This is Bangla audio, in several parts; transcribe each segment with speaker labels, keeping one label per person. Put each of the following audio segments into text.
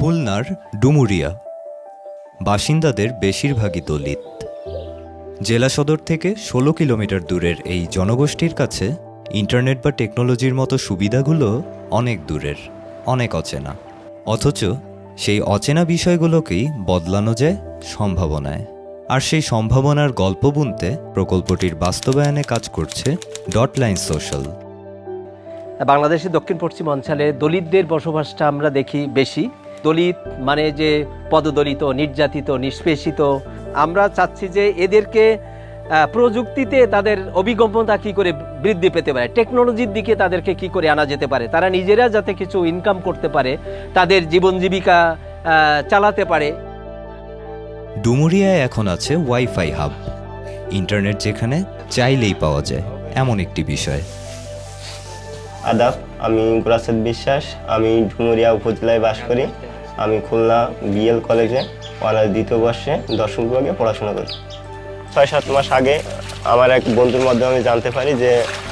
Speaker 1: খুলনার ডুমুরিয়া। বাসিন্দাদের বেশিরভাগই দলিত। জেলা সদর থেকে ষোলো কিলোমিটার দূরের এই জনগোষ্ঠীর কাছে ইন্টারনেট বা টেকনোলজির মতো সুবিধাগুলো অনেক দূরের, অনেক অচেনা। অথচ সেই অচেনা বিষয়গুলোকেই বদলানো যায় সম্ভাবনায়। আর সেই সম্ভাবনার গল্প বুনতে প্রকল্পটির বাস্তবায়নে কাজ করছে ডটলাইন সোশ্যাল।
Speaker 2: বাংলাদেশের দক্ষিণ পশ্চিম অঞ্চলে দলিতদের বসবাসটা আমরা দেখি বেশি। দলিত মানে যে পদদলিত নির্যাতিত নিষ্পেষিত আমরা চাচ্ছি যে এদেরকে প্রযুক্তিতে তাদের অভিগম্যতা কি করে বৃদ্ধি পেতে পারে টেকনোলজির দিকে তাদেরকে কি করে আনা যেতে পারে তারা নিজেরা যাতে কিছু ইনকাম করতে পারে তাদের জীবন জীবিকা চালাতে পারে।
Speaker 1: ডুমুরিয়ায় এখন আছে ওয়াইফাই হাব। ইন্টারনেট যেখানে চাইলেই পাওয়া যায় এমন একটি বিষয়।
Speaker 3: আদাব আমি গোরাসেদ বিশ্বাস আমি ডুমুরিয়া উপজেলায় বাস করি। আমি খুলনা বিএল কলেজে অনার্স দ্বিতীয় বর্ষে দশম বিভাগে পড়াশোনা করি। ছয় সাত মাস আগে আমার এক বন্ধুর মাধ্যমে আমি জানতে পারি যে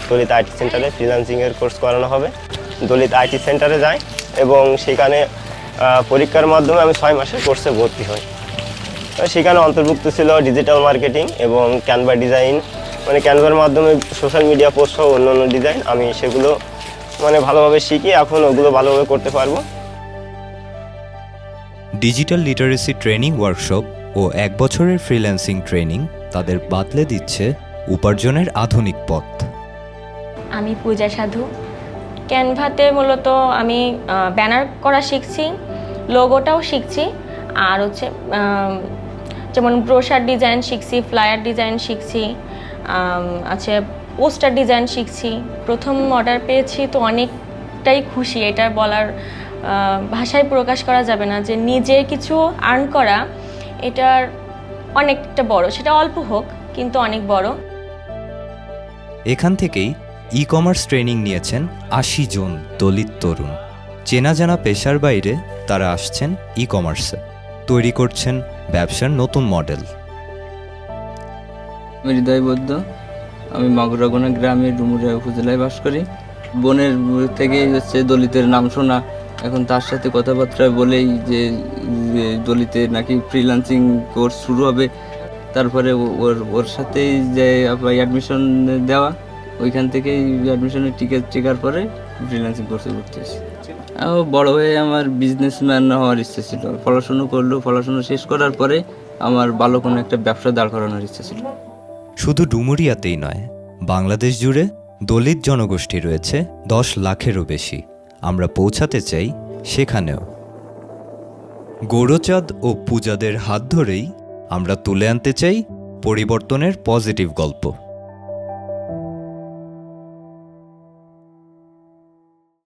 Speaker 3: দলিত আইটি সেন্টারে ফ্রিলান্সিংয়ের কোর্স করানো হবে। দলিত আইটি সেন্টারে যাই এবং সেখানে পরীক্ষার মাধ্যমে আমি ছয় মাসের কোর্সে ভর্তি হই। সেখানে অন্তর্ভুক্ত ছিল ডিজিটাল মার্কেটিং এবং ক্যানভা ডিজাইন মানে ক্যানভার মাধ্যমে সোশ্যাল মিডিয়া পোস্ট সহ অন্য অন্য ডিজাইন আমি সেগুলো মানে ভালোভাবে শিখি এখন ওগুলো ভালোভাবে করতে পারব।
Speaker 1: ডিজিটাল লিটারেসি ট্রেনিং ওয়ার্কশপ ও এক বছরের ফ্রিল্যান্সিং ট্রেনিং তাদের বাতলে দিচ্ছে উপার্জনের আধুনিক পথ।
Speaker 4: আমি পূজা সাধু। ক্যানভাতে মূলত আমি ব্যানার করা শিখছি, লোগোটাও শিখছি, আর হচ্ছে যেমন ব্রোশার ডিজাইন শিখছি, ফ্লায়ার ডিজাইন শিখছি আছে পোস্টার ডিজাইন শিখছি। প্রথম অর্ডার পেয়েছি তো অনেকটাই খুশি, এটা বলার ভাষায় প্রকাশ করা যাবে না যে নিজে কিছু আর্ন করা এটার অনেকটা বড়। সেটা অল্প হোক কিন্তু অনেক বড়।
Speaker 1: এখান থেকেই ই কমার্স ট্রেনিং নিয়েছেন আশি জন দলিত তরুণ। চেনা জানা পেশার বাইরে তারা আসছেন ই কমার্সে তৈরি করছেন ব্যবসার নতুন মডেল।
Speaker 5: আমি হৃদয় বৌদ্ধ আমি মাগুরাগোনা গ্রামের ডুমুরিয়া উপজেলায় বাস করি। বোনের থেকে হচ্ছে দলিতের নাম শোনা এখন তার সাথে কথাবার্তা বলেই যে দলিতে নাকি ফ্রিল্যান্সিং কোর্স শুরু হবে। তারপরে ওর ওর সাথেই যে অ্যাডমিশন দেওয়া, ওইখান থেকেই অ্যাডমিশনের টিকিট টেকার পরে ফ্রিল্যান্সিং কোর্সে হয়েছি। আমিও বড় হয়ে আমার বিজনেসম্যান হওয়ার ইচ্ছা ছিল। পড়াশুনো করল, পড়াশুনো শেষ করার পরে আমার ভালো কোনো একটা ব্যবসা দাঁড় করানোর ইচ্ছে ছিল।
Speaker 1: শুধু ডুমুরিয়াতেই নয়, বাংলাদেশ জুড়ে দলিত জনগোষ্ঠী রয়েছে দশ লাখেরও বেশি। আমরা পৌঁছাতে চাই সেখানেও। গৌরচাঁদ ও পূজাদের হাত ধরেই আমরা তুলে আনতে চাই পরিবর্তনের পজিটিভ গল্প।